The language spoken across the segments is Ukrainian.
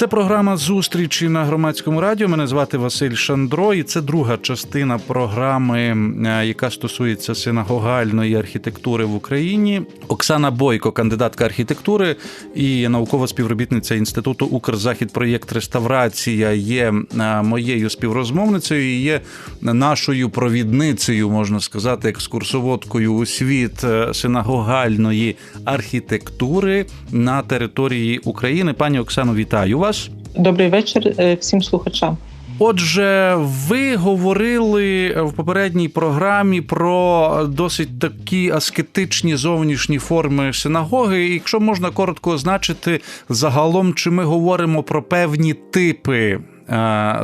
Це програма зустрічі на громадському радіо. Мене звати Василь Шандро, і це друга частина програми, е, яка стосується синагогальної архітектури в Україні. Оксана Бойко, кандидатка архітектури і наукова співробітниця інституту Укрзахід проєкт реставрація є е, моєю співрозмовницею. і Є нашою провідницею, можна сказати, екскурсоводкою у світ е, синагогальної архітектури на території України. Пані Оксано, вітаю вас. Добрий вечір е, всім слухачам. Отже, ви говорили в попередній програмі про досить такі аскетичні зовнішні форми синагоги. І Якщо можна коротко означити загалом, чи ми говоримо про певні типи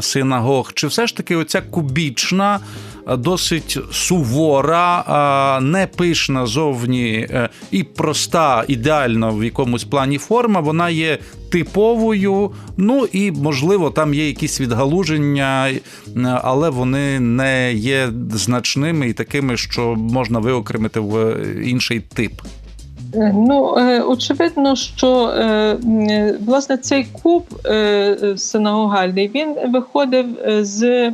синагог, чи все ж таки оця кубічна, досить сувора, не пишна зовні е, і проста, ідеальна в якомусь плані форма, вона є типовою. Ну і можливо, там є якісь відгалуження, е, але вони не є значними і такими, що можна виокремити в інший тип. Е, ну, очевидно, що власне цей куб синагогальний він виходив з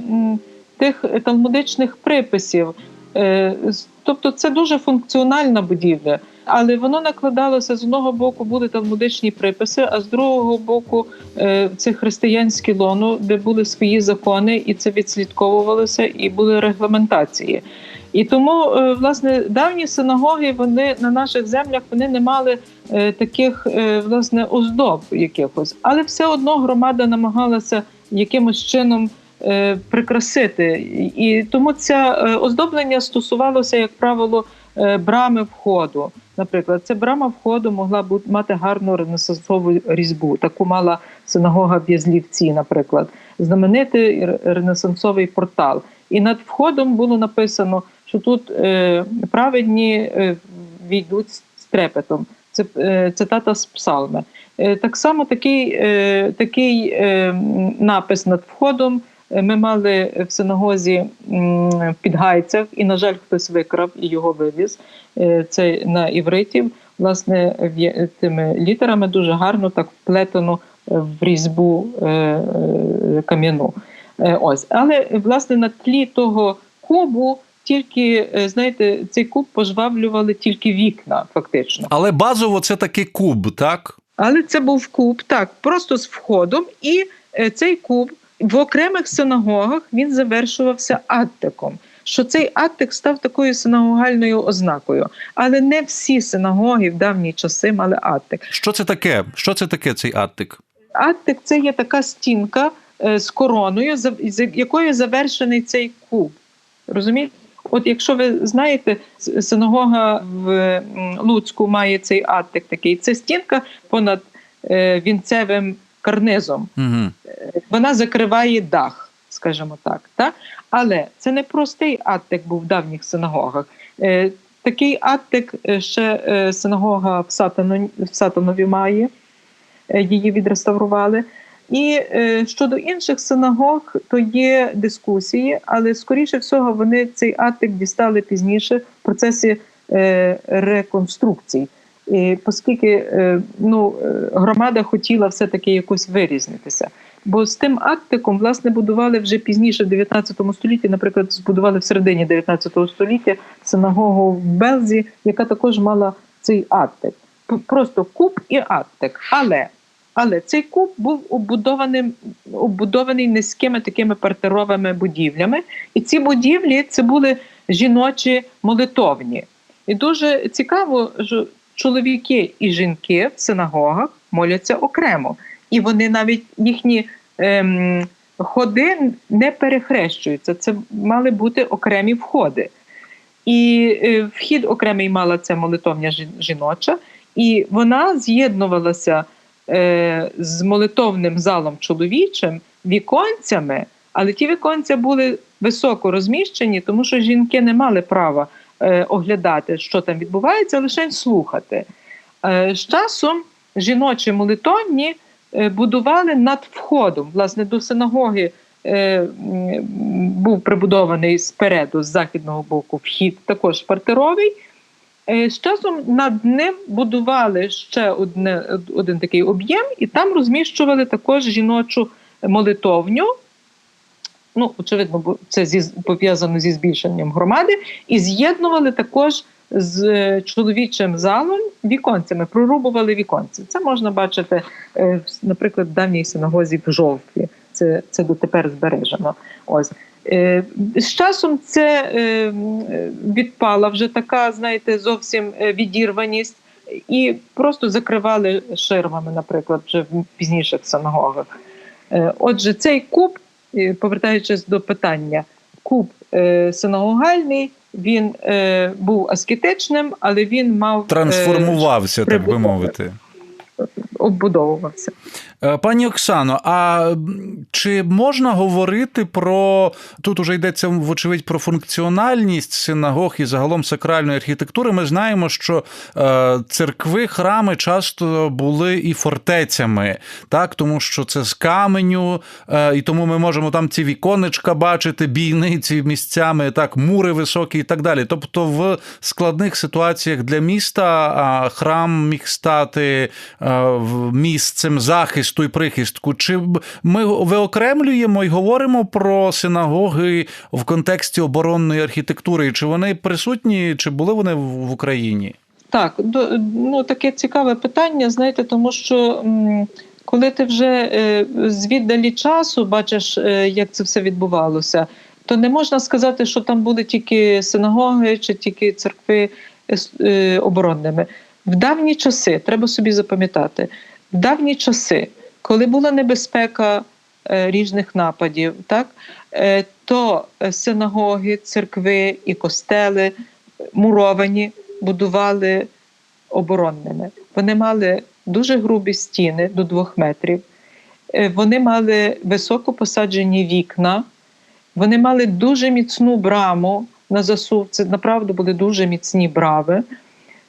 тих талмудичних приписів. Тобто це дуже функціональна будівля, але воно накладалося з одного боку, були талмудичні приписи, а з другого боку це християнське лоно, де були свої закони, і це відслідковувалося, і були регламентації. І тому, власне, давні синагоги вони на наших землях вони не мали таких власне оздоб якихось, але все одно громада намагалася якимось чином. Прикрасити, і тому це оздоблення стосувалося, як правило, брами входу. Наприклад, ця брама входу могла бути мати гарну ренесансову різьбу. Таку мала синагога в Язлівці, наприклад, знаменитий ренесансовий портал. І над входом було написано, що тут праведні війдуть з трепетом. Це цитата з псалми. Так само такий, такий напис над входом. Ми мали в синагозі в Підгайцях, і, на жаль, хтось викрав і його вивіз. Це на івриті, власне, тими літерами дуже гарно так вплетено в різьбу кам'яну. Ось, але власне на тлі того кубу. Тільки знаєте, цей куб пожвавлювали тільки вікна, фактично. Але базово це такий куб, так? Але це був куб, так, просто з входом, і цей куб в окремих синагогах він завершувався аттиком. Що цей аттик став такою синагогальною ознакою, але не всі синагоги в давні часи мали аттик. Що це таке? Що це таке цей аттик? Аттик це є така стінка з короною, з якою завершений цей куб. Розумієте? От якщо ви знаєте, синагога в Луцьку має цей аттик такий. Це стінка понад вінцевим карнизом. Угу. Вона закриває дах, скажімо так. так. Але це не простий аттик був в давніх синагогах. Такий аттик ще синагога в Сатанові має, її відреставрували. І щодо інших синагог, то є дискусії, але скоріше всього вони цей аттик дістали пізніше в процесі реконструкцій. І Оскільки ну, громада хотіла все-таки якось вирізнитися. Бо з тим аттиком, власне, будували вже пізніше, в 19 столітті, наприклад, збудували в середині 19 століття синагогу в Белзі, яка також мала цей аттик. Просто куб і аттик. Але але цей куб був обудований обудований низькими такими партеровими будівлями. І ці будівлі це були жіночі молитовні. І дуже цікаво, що чоловіки і жінки в синагогах моляться окремо. І вони навіть їхні ем, ходи не перехрещуються. Це мали бути окремі входи. І е, вхід окремий мала ця молитовня жіноча, і вона з'єднувалася з молитовним залом чоловічим віконцями, але ті віконця були високо розміщені, тому що жінки не мали права е, оглядати, що там відбувається, лише слухати. Е, з часом жіночі молитовні будували над входом. Власне, до синагоги е, був прибудований спереду, з західного боку, вхід, також партеровий. Е, З часом над ним будували ще одне, один такий об'єм, і там розміщували також жіночу молитовню. Ну, очевидно, бо це пов'язано зі збільшенням громади, і з'єднували також з е, чоловічим залом віконцями, прорубували віконці. Це можна бачити, е, наприклад, в давній синагозі в жовтві. Це, це дотепер збережено. Ось. Е, З часом це е, е, відпала вже така, знаєте, зовсім е, відірваність, і просто закривали ширмами, наприклад, вже в пізніших синагогах. Е, Отже, цей куб, е, повертаючись до питання, куб е, синагогальний, він е, був аскетичним, але він мав е, Трансформувався, так би мовити. оббудовувався. Е, Пані Оксано, а чи можна говорити про тут уже йдеться вочевидь про функціональність синагог і загалом сакральної архітектури? Ми знаємо, що е, церкви, храми часто були і фортецями, так тому що це з каменю, е, і тому ми можемо там ці віконечка бачити, бійниці місцями, так, мури високі і так далі. Тобто, в складних ситуаціях для міста храм міг стати місцем захисту і прихистку. Чи ми виокремлюємо і говоримо про синагоги в контексті оборонної архітектури? Чи вони присутні, чи були вони в Україні? Так, ну таке цікаве питання, знаєте, тому що коли ти вже е, звіддалі часу бачиш, е, як це все відбувалося, то не можна сказати, що там були тільки синагоги чи тільки церкви е, оборонними. В давні часи, треба собі запам'ятати, в давні часи, коли була небезпека е, різних нападів, так, е, то е, синагоги, церкви і костели муровані будували оборонними. Вони мали дуже грубі стіни до двох метрів. Вони мали високо посаджені вікна, вони мали дуже міцну браму на засув. Це направду були дуже міцні брави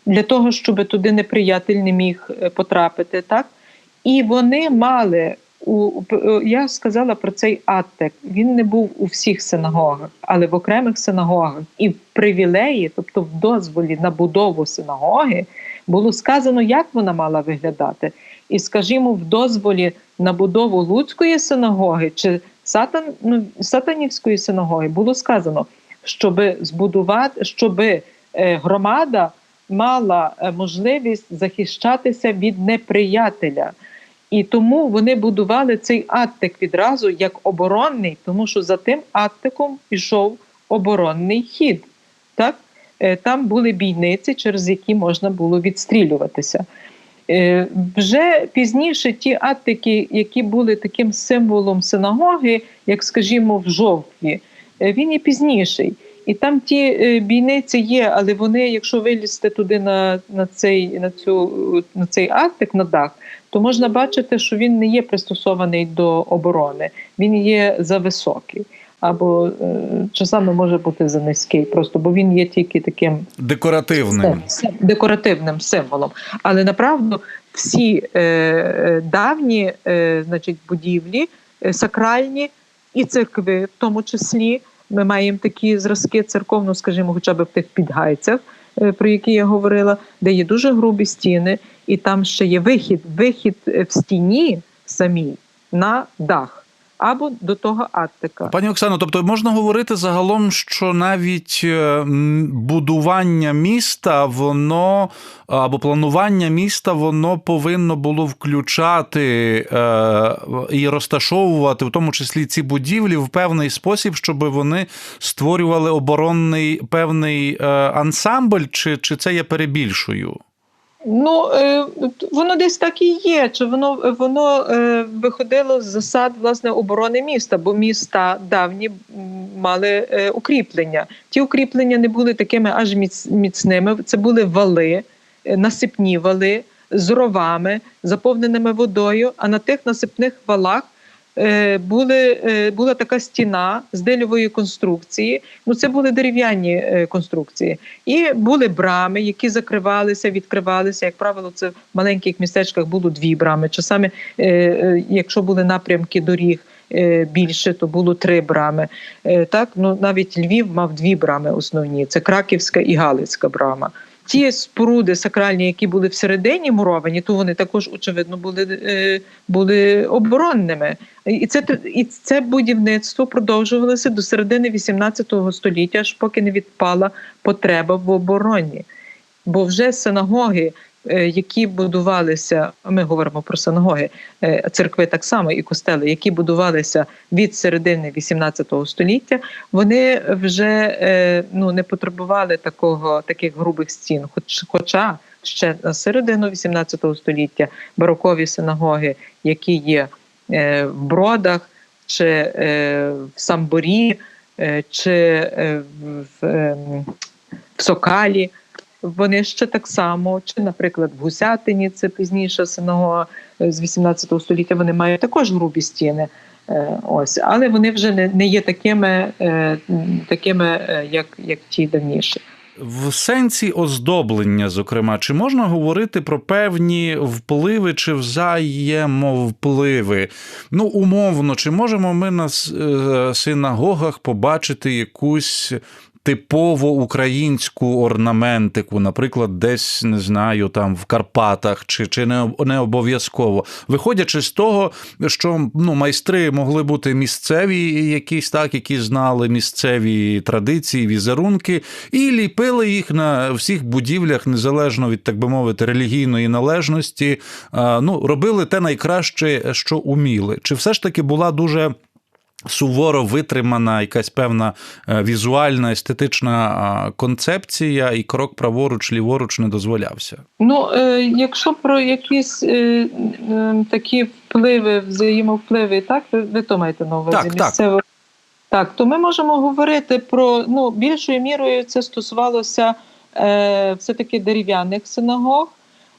для того, щоб туди неприятель не міг потрапити. Так? І вони мали у я сказала про цей аттек. Він не був у всіх синагогах, але в окремих синагогах і в привілеї, тобто в дозволі на будову синагоги, було сказано, як вона мала виглядати. І, скажімо, в дозволі на будову Луцької синагоги чи сатан, ну, сатанівської синагоги було сказано, щоб збудувати, щоб е, громада мала е, можливість захищатися від неприятеля. І тому вони будували цей аттик відразу як оборонний, тому що за тим аттиком йшов оборонний хід. Так? Е, Там були бійниці, через які можна було відстрілюватися. Е, Вже пізніше ті аттики, які були таким символом синагоги, як, скажімо, в жовтві, е, він є пізніший. І там ті бійниці є, але вони, якщо вилізти туди на, на, цей, на, цю, на цей аттик, на дах, то можна бачити, що він не є пристосований до оборони, він є зависокий. Або е, часами може бути за низький, просто бо він є тільки таким Декоративним. декоративним символом. Але направду всі е, е, давні е, значить, будівлі, е, сакральні і церкви, в тому числі, ми маємо такі зразки церковно, скажімо, хоча б в тих підгайцях, про які я говорила, де є дуже грубі стіни, і там ще є вихід, вихід е, в стіні самій на дах або до того аттика. Пані Оксано, тобто можна говорити загалом, що навіть е, будування міста, воно або планування міста, воно повинно було включати е, і розташовувати, в тому числі ці будівлі, в певний спосіб, щоб вони створювали оборонний певний е, ансамбль, чи, чи це я перебільшую? Ну, е, воно десь так і є. Чи воно воно е, виходило з засад власне оборони міста, бо міста давні мали е, укріплення. Ті укріплення не були такими аж міц, міцними. Це були вали, насипні вали з ровами, заповненими водою. А на тих насипних валах були, е, була така стіна з дельової конструкції. Ну, це були дерев'яні е, конструкції. І були брами, які закривалися, відкривалися. Як правило, це в маленьких містечках було дві брами. Часами, е, е, якщо були напрямки доріг, е, більше, то було три брами. Е, Так, ну навіть Львів мав дві брами основні: це Краківська і Галицька брама. Ті споруди сакральні, які були всередині муровані, то вони також очевидно були, е, були оборонними. І це і це будівництво продовжувалося до середини XVIII століття, аж поки не відпала потреба в обороні. Бо вже синагоги, які будувалися, ми говоримо про синагоги, е, церкви так само і костели, які будувалися від середини XVIII століття, вони вже е, ну не потребували такого таких грубих стін. Хоч, хоча ще на середину XVIII століття барокові синагоги, які є е, в бродах чи е, в Самборі, е, чи е, в, е, в Сокалі. Вони ще так само, чи, наприклад, в Гусятині, це пізніша синагога е, з 18 століття, вони мають також грубі стіни. Е, Ось, але вони вже не, не є такими, е, такими е, як, як ті давніші. В сенсі оздоблення, зокрема, чи можна говорити про певні впливи чи взаємовпливи? Ну, умовно, чи можемо ми на е, синагогах побачити якусь типово українську орнаментику, наприклад, десь не знаю, там в Карпатах, чи, чи не, не обов'язково, виходячи з того, що ну, майстри могли бути місцеві, якісь так, які знали місцеві традиції, візерунки, і ліпили їх на всіх будівлях, незалежно від так би мовити, релігійної належності. Ну, робили те найкраще, що уміли. Чи все ж таки була дуже суворо витримана якась певна е, візуальна естетична концепція, і крок праворуч, ліворуч не дозволявся. Ну, е, якщо про якісь е, е, такі впливи, взаємовпливи, так, ви, ви то маєте на увазі Так, так. місцево. Так, то ми можемо говорити про ну, більшою мірою це стосувалося е, все-таки дерев'яних синагог,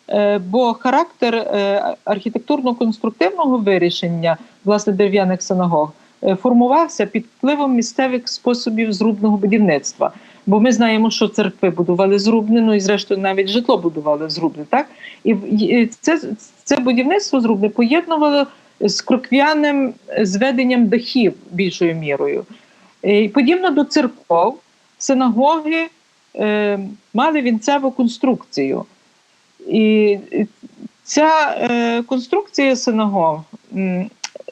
е, бо характер е, архітектурно-конструктивного вирішення власне дерев'яних синагог е, формувався під впливом місцевих способів зрубного будівництва. Бо ми знаємо, що церкви будували зрубне, ну і зрештою навіть житло будували зрубне. Так і це, це будівництво зрубне поєднувало з крокв'яним зведенням дахів більшою мірою. Е, І подібно до церков, синагоги е, мали вінцеву конструкцію. І ця е, конструкція синагог,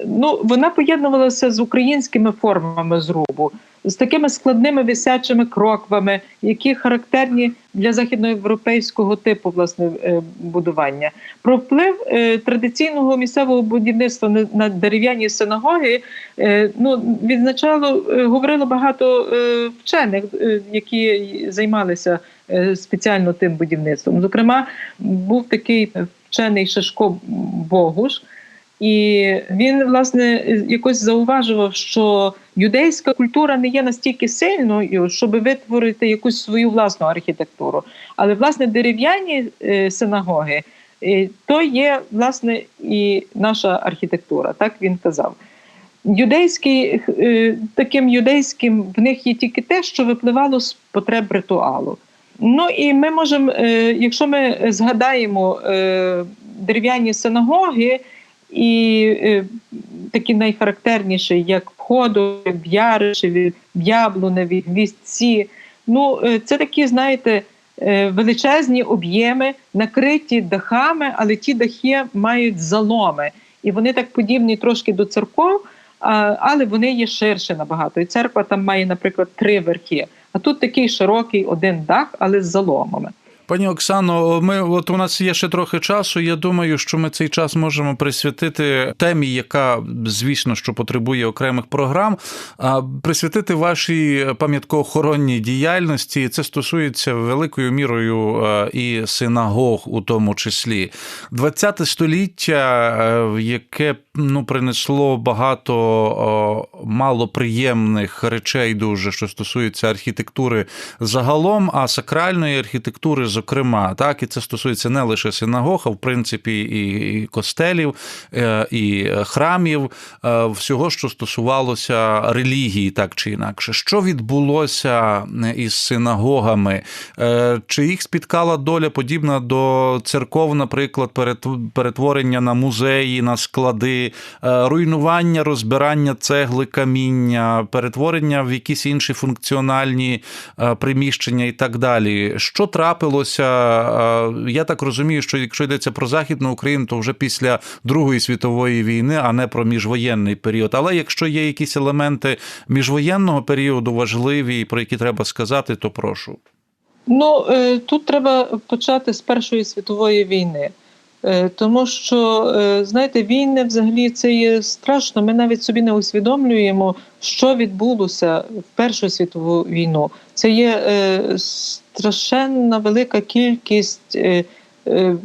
ну, вона поєднувалася з українськими формами зрубу, з такими складними висячими кроквами, які характерні для західноєвропейського типу власне е, будування. Про вплив е, традиційного місцевого будівництва на, дерев'яні синагоги е, ну, відзначало, говорило багато вчених, які займалися спеціально тим будівництвом. Зокрема, був такий вчений Шишко Богуш. І він власне якось зауважував, що юдейська культура не є настільки сильною, щоб витворити якусь свою власну архітектуру. Але власне дерев'яні е, синагоги е, то є власне і наша архітектура, так він казав. Юдейський е, таким юдейським в них є тільки те, що випливало з потреб ритуалу. Ну і ми можемо, якщо ми згадаємо дерев'яні синагоги, і е, такі найхарактерніші, як входу, в Яришеві, Яблуневі, Гвіздці. Ну, е, це такі, знаєте, е, величезні об'єми, накриті дахами, але ті дахи мають заломи. І вони так подібні трошки до церков, але вони є ширше набагато. І церква там має, наприклад, три верхи. А тут такий широкий один дах, але з заломами. Пані Оксано, ми от у нас є ще трохи часу. Я думаю, що ми цей час можемо присвятити темі, яка звісно що потребує окремих програм, а присвятити вашій пам'яткоохоронній діяльності. Це стосується великою мірою е, і синагог, у тому числі. ХХ століття, е, яке ну принесло багато малоприємних речей, дуже що стосується архітектури загалом, а сакральної архітектури, зокрема, так і це стосується не лише синагог, а в принципі і, костелів, е, і храмів, е, всього, що стосувалося релігії, так чи інакше. Що відбулося із синагогами? Е, Чи їх спіткала доля подібна до церков, наприклад, перет- перетворення на музеї, на склади? Е, руйнування, розбирання цегли, каміння, перетворення в якісь інші функціональні е, приміщення і так далі. Що трапилося? Е, Я так розумію, що якщо йдеться про Західну Україну, то вже після Другої світової війни, а не про міжвоєнний період. Але якщо є якісь елементи міжвоєнного періоду важливі, про які треба сказати, то прошу. Ну тут треба почати з Першої світової війни, тому що е, знаєте, війни взагалі це є страшно. Ми навіть собі не усвідомлюємо, що відбулося в Першу світову війну. Це є е, страшенна велика кількість. е, е,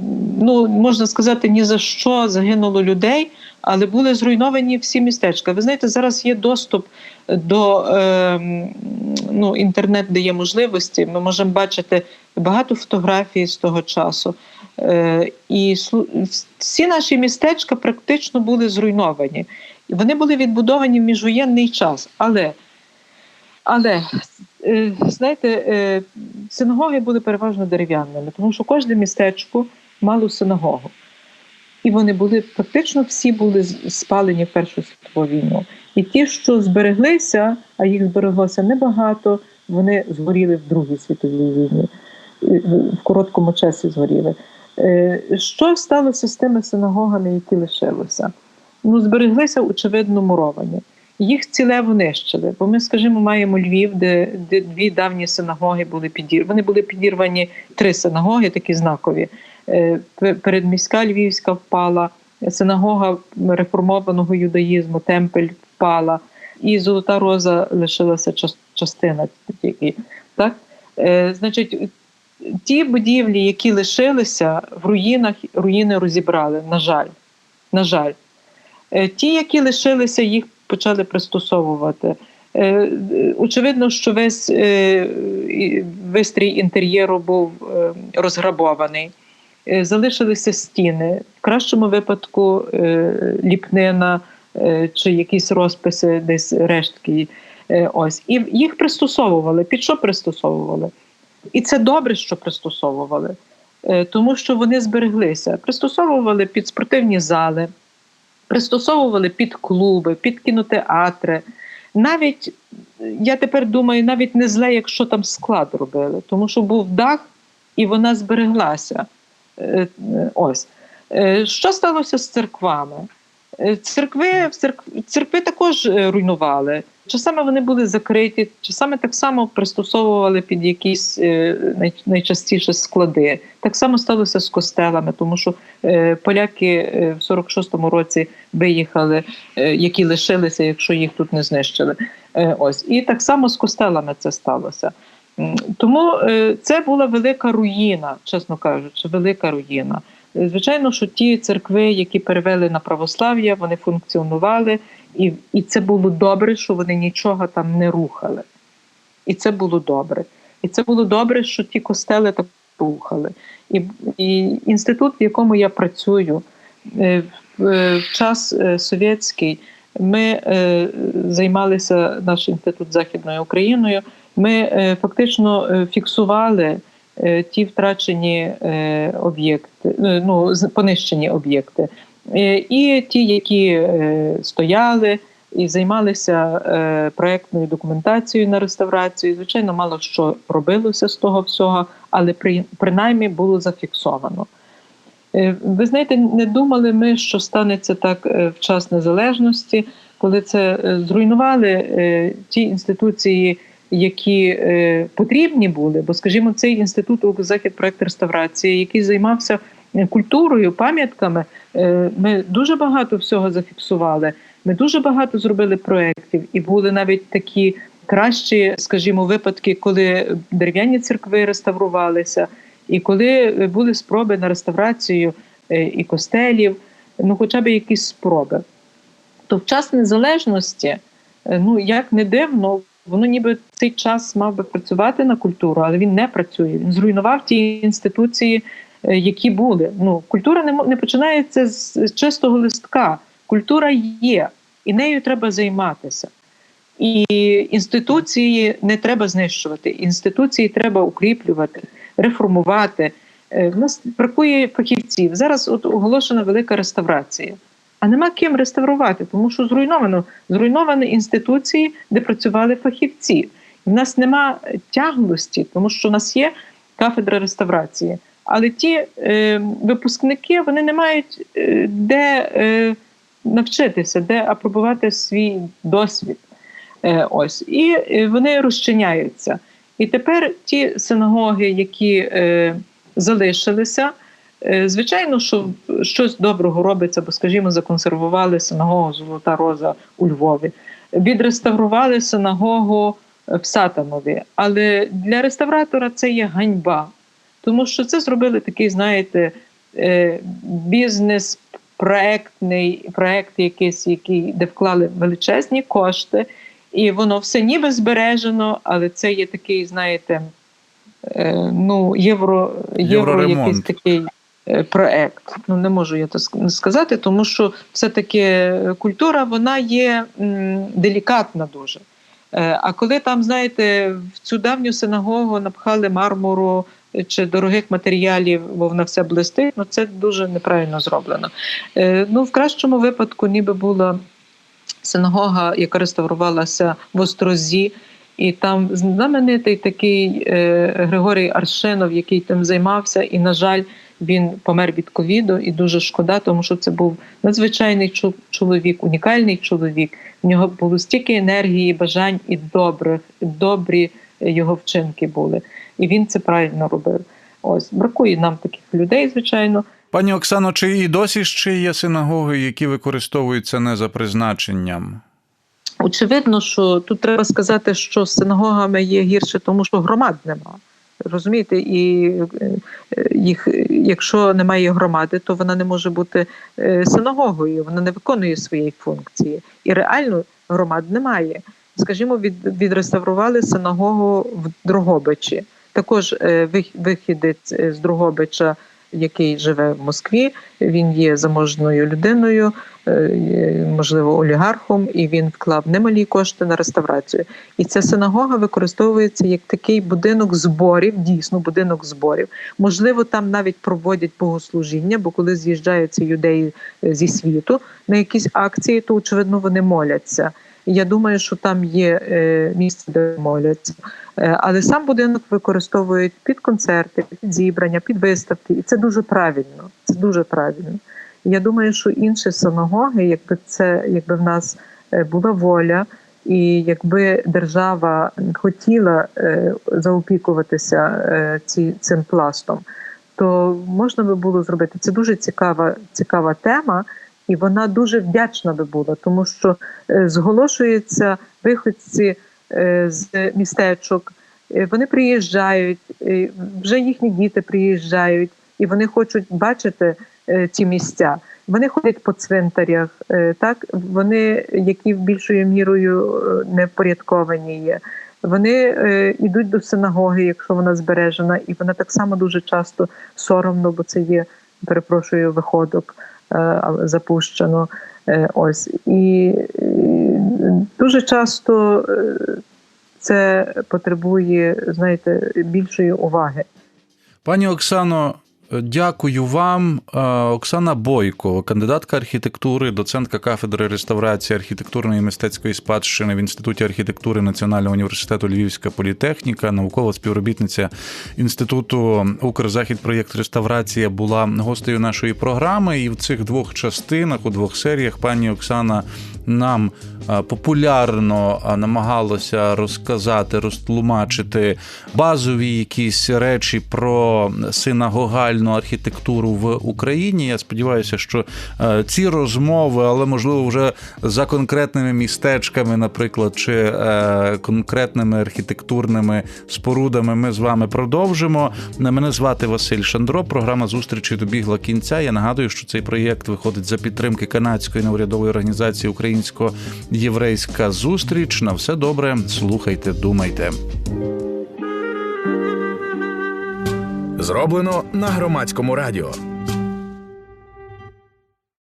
Ну, можна сказати, ні за що загинуло людей, але були зруйновані всі містечка. Ви знаєте, зараз є доступ до е, ну, інтернет дає можливості. Ми можемо бачити багато фотографій з того часу. Е, і всі наші містечка практично були зруйновані. І вони були відбудовані в міжвоєнний час. Але, але е, знаєте, е, синагоги були переважно дерев'яними, тому що кожне містечко мало синагогу. І вони були практично всі були спалені в Першу світову війну. І ті, що збереглися, а їх збереглося небагато, вони згоріли в Другій світовій війні, в короткому часі згоріли. Е, Що сталося з тими синагогами, які лишилися? Ну, збереглися, очевидно, муровані. Їх цілево нищили. Бо ми, скажімо, маємо Львів, де, де дві давні синагоги були підірвані. Вони були підірвані три синагоги, такі знакові. Е, Передміська Львівська впала, синагога реформованого юдаїзму, темпель впала, і Золота Роза лишилася частина тільки. Так? Е, Значить, ті будівлі, які лишилися в руїнах, руїни розібрали, на жаль. На жаль. Е, Ті, які лишилися, їх почали пристосовувати. Е, е, Очевидно, що весь вистрій інтер'єру був розграбований. Залишилися стіни. В кращому випадку ліпнина чи якісь розписи, десь рештки. Ось. І їх пристосовували. Під що пристосовували? І це добре, що пристосовували, е, тому що вони збереглися. Пристосовували під спортивні зали, пристосовували під клуби, під кінотеатри. Навіть я тепер думаю, навіть не зле, якщо там склад робили, тому що був дах і вона збереглася. Е, е, Ось. Е, Що сталося з церквами? Е, Церкви, церкви також е, руйнували. Часами вони були закриті, часами так само пристосовували під якісь е, найчастіше склади. Так само сталося з костелами, тому що поляки в 46-му році виїхали, які лишилися, якщо їх тут не знищили. Ось і так само з костелами це сталося. Тому це була велика руїна, чесно кажучи, велика руїна. Звичайно, що ті церкви, які перевели на православ'я, вони функціонували, і, і це було добре, що вони нічого там не рухали. І це було добре. І це було добре, що ті костели так рухали. І, і інститут, в якому я працюю, е, в, е, час е, совєтський, ми займалися наш інститут Західною Україною. Ми фактично фіксували ті втрачені е, об'єкти, е, ну понищені об'єкти, Е, і ті, які е, стояли і займалися е, проектною документацією на реставрацію. Звичайно, мало що робилося з того всього, але при, принаймні було зафіксовано. Е, Ви знаєте, не думали ми, що станеться так е, в час незалежності, коли це е, зруйнували е, ті інституції, які е, потрібні були. Бо, скажімо, цей інститут захід проект реставрації, який займався е, культурою, пам'ятками, е, ми дуже багато всього зафіксували. Ми дуже багато зробили проєктів, і були навіть такі кращі, скажімо, випадки, коли дерев'яні церкви реставрувалися, і коли були спроби на реставрацію і костелів, ну хоча б якісь спроби. То в час незалежності, ну як не дивно, воно ніби цей час мав би працювати на культуру, але він не працює. Він зруйнував ті інституції, е, які були. Ну, культура не не починається з чистого листка. Культура є, і нею треба займатися. І інституції не треба знищувати. Інституції треба укріплювати, реформувати. Е, В нас бракує фахівців. Зараз от оголошена велика реставрація. А нема ким реставрувати, тому що зруйновано зруйновані інституції, де працювали фахівці. У нас нема тяглості, тому що у нас є кафедра реставрації. Але ті е, випускники вони не мають е, де е, навчитися, де апробувати свій досвід. Е, ось і е, вони розчиняються. І тепер ті синагоги, які е, залишилися, е, звичайно, що щось доброго робиться, бо, скажімо, законсервували синагогу Золота Роза у Львові, відреставрували синагогу в Сатанові. Але для реставратора це є ганьба, тому що це зробили такий, знаєте, е, бізнес. Проектний проект, якийсь, який де вклали величезні кошти, і воно все ніби збережено, але це є такий, знаєте, е, ну, євро, євро якийсь такий е, проект. Ну, не можу я це сказати, тому що все-таки культура вона є делікатна дуже. Е, А коли там, знаєте, в цю давню синагогу напхали мармуру чи дорогих матеріалів, бо вона вся блистить, ну це дуже неправильно зроблено. Е, Ну, в кращому випадку, ніби була синагога, яка реставрувалася в Острозі, і там знаменитий такий е, Григорій Аршинов, який тим займався, і, на жаль, він помер від ковіду, і дуже шкода, тому що це був надзвичайний чоловік, унікальний чоловік. В нього було стільки енергії, бажань і добрих, добрі е, його вчинки були. І він це правильно робив. Ось бракує нам таких людей, звичайно. Пані Оксано, чи і досі ще є синагоги, які використовуються не за призначенням? Очевидно, що тут треба сказати, що з синагогами є гірше, тому що громад нема. Розумієте, і е, їх, якщо немає громади, то вона не може бути е, синагогою, вона не виконує своєї функції. І реально громад немає. Скажімо, від, відреставрували синагогу в Дрогобичі. Також е, вих- вихідець з Дрогобича, який живе в Москві, він є заможною людиною, е, можливо, олігархом, і він вклав немалі кошти на реставрацію. І ця синагога використовується як такий будинок зборів, дійсно будинок зборів. Можливо, там навіть проводять богослужіння, бо коли з'їжджаються юдеї е, зі світу на якісь акції, то очевидно вони моляться. Я думаю, що там є е, місце, де моляться. Е, Але сам будинок використовують під концерти, під зібрання, під виставки, і це дуже правильно. Це дуже правильно. Я думаю, що інші синагоги, якби це, якби в нас е, була воля, і якби держава хотіла заопікуватися цим пластом, то можна би було зробити. Це дуже цікава, цікава тема, і вона дуже вдячна би була, тому що е, зголошуються виходці е, з містечок. Е, Вони приїжджають, вже їхні діти приїжджають, і вони хочуть бачити ці місця. Вони ходять по цвинтарях, так вони, які більшою мірою не впорядковані є. Вони йдуть до синагоги, якщо вона збережена, і вона так само дуже часто соромно, бо це є, перепрошую, виходок запущено. Е, ось і, і дуже часто е, це потребує, знаєте, більшої уваги. Пані Оксано, дякую вам. Е, Оксана Бойко, кандидатка архітектури, доцентка кафедри реставрації архітектурної і мистецької спадщини в Інституті архітектури Національного університету Львівська політехніка, наукова співробітниця Інституту Укрзахід проєкт реставрація була гостею нашої програми. І в цих двох частинах, у двох серіях, пані Оксана нам е, популярно е, намагалося розказати, розтлумачити базові якісь речі про синагогальну архітектуру в Україні. Я сподіваюся, що е, ці розмови, але можливо вже за конкретними містечками, наприклад, чи конкретними архітектурними спорудами, ми з вами продовжимо. Мене звати Василь Шандро. Програма зустрічі добігла кінця. Я нагадую, що цей проєкт виходить за підтримки канадської неурядової організації Українсько-Єврейська зустріч. На все добре. Слухайте, думайте. Зроблено на громадському радіо.